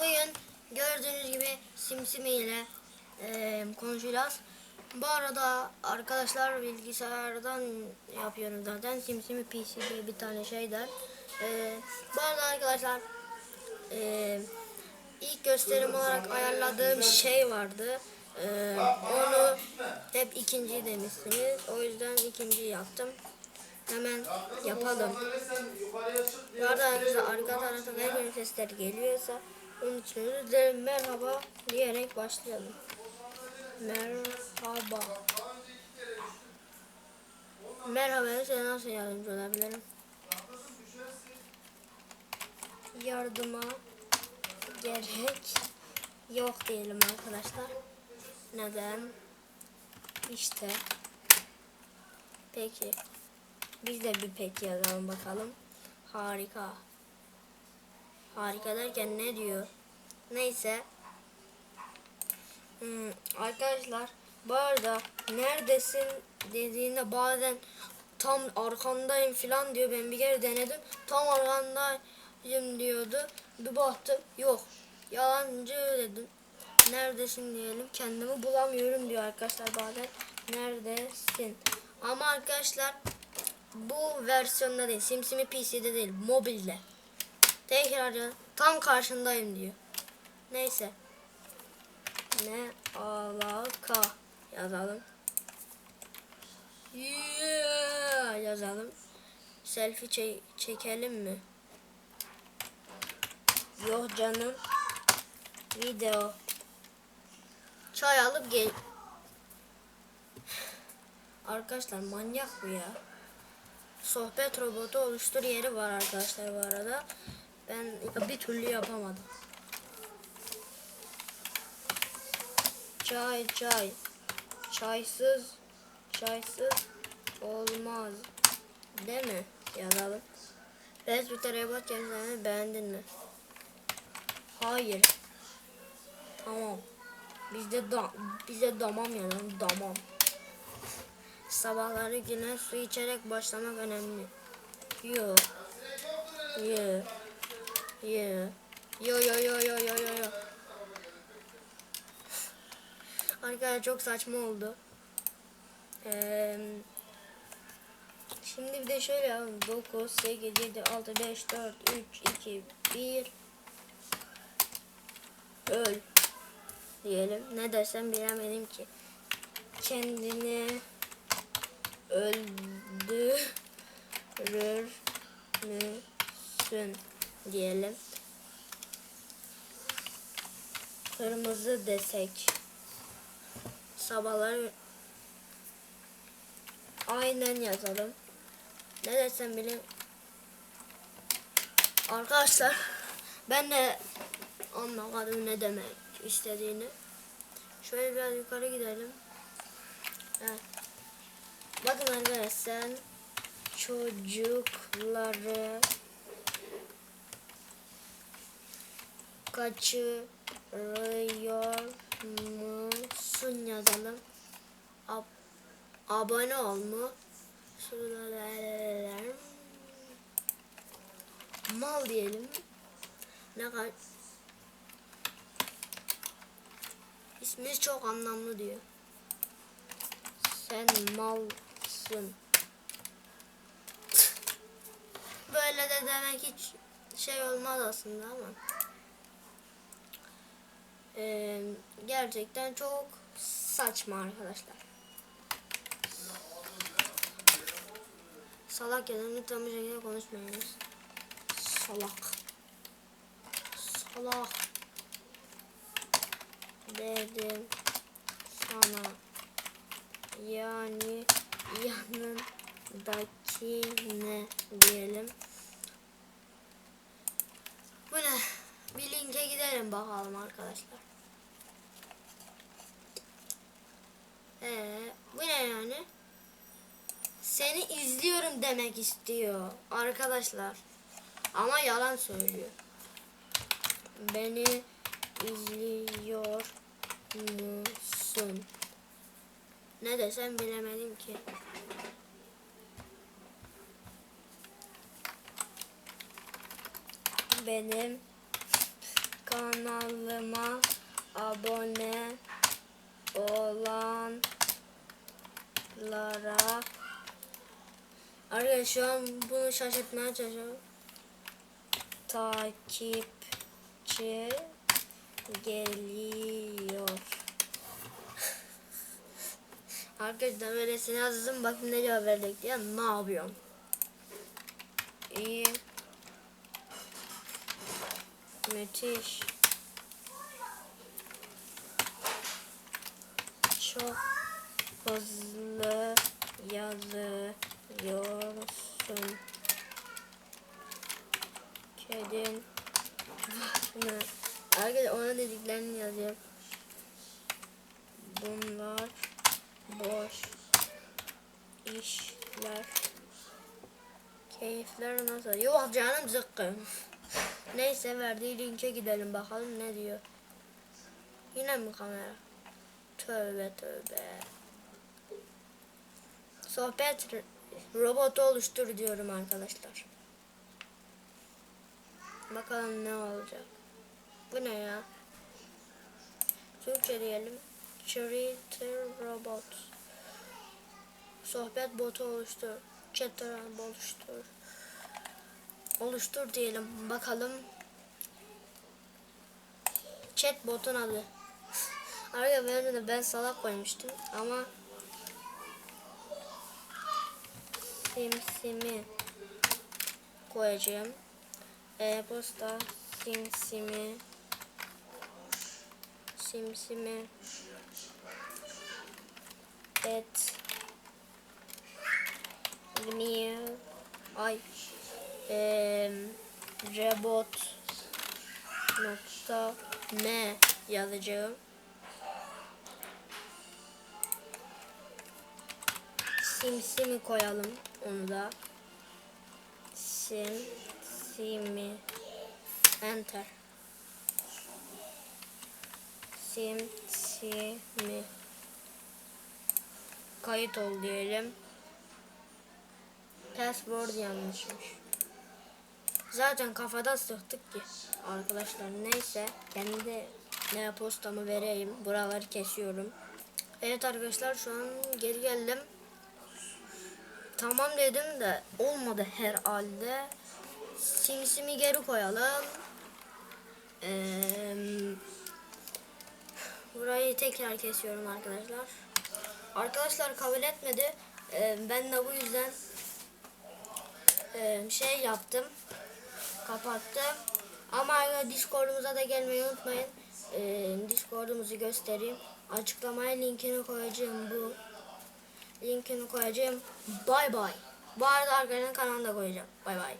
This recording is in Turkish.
Bugün gördüğünüz gibi Simsimi ile eee, konuşacağız. Bu arada arkadaşlar bilgisayardan yapıyorum zaten. Simsimi PC diye bir tane şeyden. Eee bu arada arkadaşlar eee, ilk gösterim olarak ayarladığım şey vardı. Eee, onu hep ikinci demişsiniz. O yüzden ikinci yaptım. Hemen yapalım. Bu arada arkadaşlar arka taraftan her sesler geliyorsa onun için dilerim. Merhaba diyerek başlayalım. Merhaba. Merhaba size nasıl yardımcı olabilirim? Yardıma gerek yok diyelim arkadaşlar. Neden? İşte. Peki. Biz de bir peki yazalım bakalım. Harika. Harika derken ne diyor? Neyse. Hmm, arkadaşlar bu arada neredesin dediğinde bazen tam arkandayım falan diyor. Ben bir kere denedim. Tam arkandayım diyordu. Bir baktım yok. Yalancı dedim. Neredesin diyelim. Kendimi bulamıyorum diyor arkadaşlar bazen. Neredesin? Ama arkadaşlar bu versiyonda değil. SimSimi PC'de değil. Mobilde. Tekrar ya- tam karşındayım diyor. Neyse. Ne alaka yazalım. Yeah yazalım. Selfie çe- çekelim mi? Yok canım. Video. Çay alıp gel. Arkadaşlar manyak bu ya. Sohbet robotu oluştur yeri var arkadaşlar bu arada. Ben bir türlü yapamadım. Çay çay. Çaysız çaysız olmaz. Değil mi? Yazalım. Resbiter robot kendini beğendin mi? Hayır. Tamam. Bizde da bize damam yazalım. Damam. Sabahları güne su içerek başlamak önemli. Yo. Arkadaşlar çok saçma oldu. Ee, şimdi bir de şöyle yapalım. 9, 8, 7, 6, 5, 4, 3, 2, 1 Öl diyelim. Ne desem bilemedim ki. Kendini öldürür müsün diyelim. Kırmızı desek. Sabahları aynen yazalım. Ne desem bile Arkadaşlar ben de anlamadım ne demek istediğini. Şöyle biraz yukarı gidelim. Evet. Bakın arkadaşlar çocukları kaçırıyor musun yazalım. Ab abone ol mu? Şuralar mal diyelim. Ne kadar İsminiz çok anlamlı diyor. Sen malsın. Böyle de demek hiç şey olmaz aslında ama. Ee, gerçekten çok saçma arkadaşlar. Salak ya da lütfen bu şekilde konuşmayınız. Salak. Salak. Dedim sana. Yani yanındaki ne diyelim. Bu ne? Bir linke gidelim bakalım arkadaşlar. Ee, bu ne yani? Seni izliyorum demek istiyor arkadaşlar. Ama yalan söylüyor. Beni izliyor musun? Ne desem bilemedim ki. Benim kanalıma abone An bunu şaşırtmaya çalışıyorum. Takipçi geliyor. Arkadaşlar böylesine yazdım bakın ne cevap verecek diye ne yapıyorum? İyi. Müthiş. Çok hızlı yazıyorsun. Kedin ne? Arkadaşlar ona dediklerini yazıyorum. Bunlar boş işler. Keyifler nasıl? Yok canım zıkkım. Neyse verdiği linke gidelim bakalım ne diyor. Yine mi kamera? Tövbe tövbe. Sohbet robotu oluştur diyorum arkadaşlar. Bakalım ne olacak. Bu ne ya? Türkçe diyelim. Creator robot. Sohbet botu oluştur. Chat robotu oluştur. Oluştur diyelim. Bakalım. Chat botun adı. Araya ben ben salak koymuştum ama simsimi koyacağım. E-posta simsimi simsimi et mail ay eee robot nokta m yazacağım. Simsimi koyalım onu da. Sim simi enter. Sim simi kayıt ol diyelim. Password yanlışmış. Zaten kafada sıktık ki arkadaşlar neyse kendi ne postamı vereyim buraları kesiyorum. Evet arkadaşlar şu an geri geldim. Tamam dedim de olmadı herhalde. Simsimi geri koyalım. Ee, burayı tekrar kesiyorum arkadaşlar. Arkadaşlar kabul etmedi. Ee, ben de bu yüzden e, şey yaptım. Kapattım. Ama Discord'umuza da gelmeyi unutmayın. Ee, Discord'umuzu göstereyim. Açıklamaya linkini koyacağım bu. Linkini koyacağım. Bay bay. Bu arada arkadaşın kanalını da koyacağım. Bay bay.